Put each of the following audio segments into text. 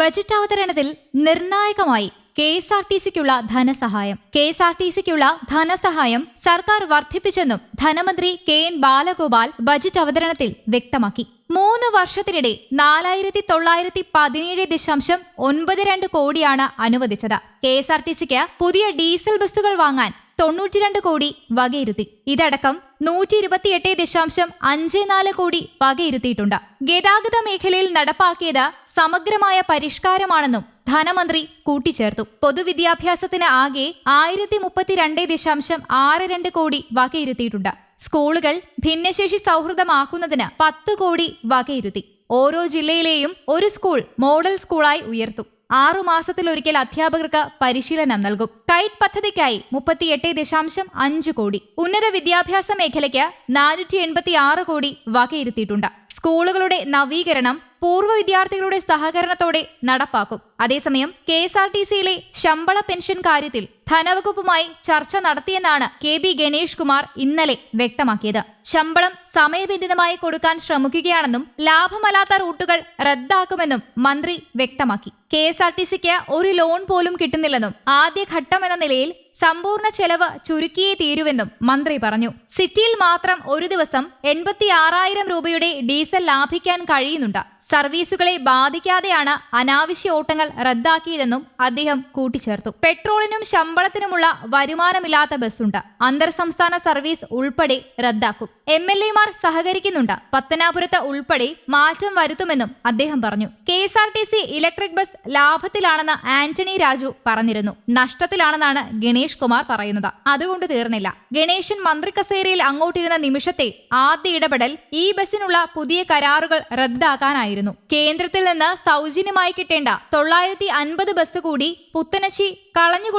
Budget അവതരണത്തിൽ നിർണായകമായി K S R T സിക്കുള്ള ധനസഹായം. കെ എസ് ആർ ടി സിക്കുള്ള ധനസഹായം സർക്കാർ വർദ്ധിപ്പിച്ചെന്നും ധനമന്ത്രി കെ എൻ ബാലഗോപാൽ ബജറ്റ് അവതരണത്തിൽ വ്യക്തമാക്കി. മൂന്ന് വർഷത്തിനിടെ നാലായിരത്തി തൊള്ളായിരത്തി പതിനേഴ് ദശാംശം ഒൻപത് രണ്ട് കോടിയാണ് അനുവദിച്ചത്. കെ എസ് ആർ ടി സിക്ക് പുതിയ ഡീസൽ ബസ്സുകൾ വാങ്ങാൻ തൊണ്ണൂറ്റിരണ്ട് കോടി വകയിരുത്തി. ഇതടക്കം നൂറ്റി ഇരുപത്തിയെട്ട് ദശാംശം അഞ്ച് നാല് കോടി വകയിരുത്തിയിട്ടുണ്ട്. ഗതാഗത മേഖലയിൽ നടപ്പാക്കിയത് സമഗ്രമായ പരിഷ്കാരമാണെന്നും ധനമന്ത്രി കൂട്ടിച്ചേർത്തു. പൊതുവിദ്യാഭ്യാസത്തിന് ആകെ ആയിരത്തി മുപ്പത്തിരണ്ട് ദശാംശം ആറ് രണ്ട് കോടി വകയിരുത്തിയിട്ടുണ്ട്. സ്കൂളുകൾ ഭിന്നശേഷി സൗഹൃദമാക്കുന്നതിന് പത്ത് കോടി വകയിരുത്തി. ഓരോ ജില്ലയിലെയും ഒരു സ്കൂൾ മോഡൽ സ്കൂളായി ഉയർത്തും. ആറു മാസത്തിലൊരിക്കൽ അധ്യാപകർക്ക് പരിശീലനം നൽകും. കൈറ്റ് പദ്ധതിക്കായി മുപ്പത്തിയെട്ട് ദശാംശം അഞ്ച് കോടി. ഉന്നത വിദ്യാഭ്യാസ മേഖലയ്ക്ക് നാനൂറ്റി എൺപത്തി ആറ് കോടി വകയിരുത്തിയിട്ടുണ്ട്. സ്കൂളുകളുടെ നവീകരണം പൂർവ വിദ്യാർത്ഥികളുടെ സഹകരണത്തോടെ നടപ്പാക്കും. അതേസമയം കെ എസ് ആർ ടി സിയിലെ ശമ്പള പെൻഷൻ കാര്യത്തിൽ ധനവകുപ്പുമായി ചർച്ച നടത്തിയെന്നാണ് കെ ബി ഗണേഷ് കുമാർ ഇന്നലെ വ്യക്തമാക്കിയത്. ശമ്പളം സമയബന്ധിതമായി കൊടുക്കാൻ ശ്രമിക്കുകയാണെന്നും ലാഭമല്ലാത്ത റൂട്ടുകൾ റദ്ദാക്കുമെന്നും മന്ത്രി വ്യക്തമാക്കി. കെ എസ് ആർ ടി സിക്ക് ഒരു ലോൺ പോലും കിട്ടുന്നില്ലെന്നും ആദ്യഘട്ടം എന്ന നിലയിൽ സമ്പൂർണ ചെലവ് ചുരുക്കിയേ തീരുവെന്നും മന്ത്രി പറഞ്ഞു. സിറ്റിയിൽ മാത്രം ഒരു ദിവസം എൺപത്തി ആറായിരം രൂപയുടെ ഡീസൽ ലാഭിക്കാൻ കഴിയുന്നുണ്ട്. സർവീസുകളെ ബാധിക്കാതെയാണ് അനാവശ്യ ഓട്ടങ്ങൾ റദ്ദാക്കിയതെന്നും അദ്ദേഹം കൂട്ടിച്ചേർത്തു. പെട്രോളിനും ശമ്പളത്തിനുമുള്ള വരുമാനമില്ലാത്ത ബസ്സുണ്ട്. അന്തർ സംസ്ഥാന സർവീസ് ഉൾപ്പെടെ റദ്ദാക്കും. എം എൽ എമാർ സഹകരിക്കുന്നുണ്ട്. പത്തനാപുരത്ത് ഉൾപ്പെടെ മാറ്റം വരുത്തുമെന്നും അദ്ദേഹം പറഞ്ഞു. K S R T C electric bus ലാഭത്തിലാണെന്ന് Antony Raju പറഞ്ഞിരുന്നു. നഷ്ടത്തിലാണെന്നാണ് ഗണേഷ് കുമാർ പറയുന്നത്. അതുകൊണ്ട് തീർന്നില്ല. ഗണേശൻ മന്ത്രി കസേരയിൽ അങ്ങോട്ടിരുന്ന നിമിഷത്തെ ആദ്യ ഇടപെടൽ ഈ ബസ്സിനുള്ള പുതിയ കരാറുകൾ റദ്ദാക്കാനായിരുന്നു. കേന്ദ്രത്തിൽ നിന്ന് സൗജന്യമായി കിട്ടേണ്ട തൊള്ളായിരത്തി അൻപത് ബസ് കൂടി പുത്തനശ്ശി കളഞ്ഞു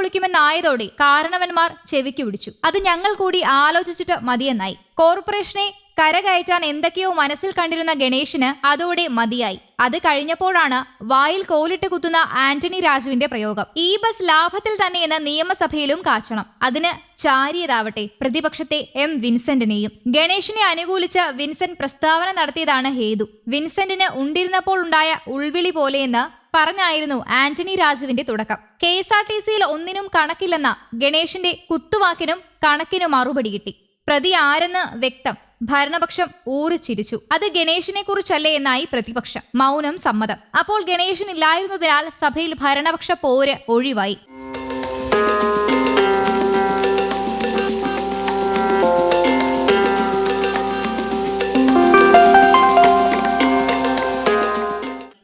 കുളിക്കുമെന്നായതോടെ കാരണവന്മാർ ചെവിക്ക് പിടിച്ചു. അത് ഞങ്ങൾ കൂടി ആലോചിച്ചിട്ട് മതിയെന്നായി. കോർപ്പറേഷനെ കരകയറ്റാൻ എന്തൊക്കെയോ മനസ്സിൽ കണ്ടിരുന്ന ഗണേഷിന് അതോടെ മതിയായി. അത് കഴിഞ്ഞപ്പോഴാണ് വായിൽ കോലിട്ട് കുത്തുന്ന ആന്റണി രാജുവിന്റെ പ്രയോഗം. ഈ ബസ് ലാഭത്തിൽ തന്നെയെന്ന് നിയമസഭയിലും കാച്ചണം. അതിന് ചാരിയതാവട്ടെ പ്രതിപക്ഷത്തെ എം വിൻസെന്റിനെയും. ഗണേഷിനെ അനുകൂലിച്ച് വിൻസെന്റ് പ്രസ്താവന നടത്തിയതാണ് ഹേതു. വിൻസെന്റിന് ഉണ്ടിരുന്നപ്പോൾ ഉണ്ടായ ഉൾവിളി പോലെയെന്ന് പറഞ്ഞായിരുന്നു ആന്റണി രാജുവിന്റെ തുടക്കം. കെ എസ് ആർ ടി സിയിൽ ഒന്നിനും കണക്കില്ലെന്ന ഗണേഷിന്റെ കുത്തുവാക്കിനും കണക്കിനും മറുപടി കിട്ടി. പ്രതി ആരെന്ന് വ്യക്തം. ഭരണപക്ഷം ഊറിച്ചിരിച്ചു. അത് ഗണേഷിനെ കുറിച്ചല്ലേ എന്നായി പ്രതിപക്ഷം. മൗനം സമ്മതം. അപ്പോൾ ഗണേശൻ ഇല്ലായിരുന്നതിനാൽ സഭയിൽ ഭരണപക്ഷ പോര് ഒഴിവായി.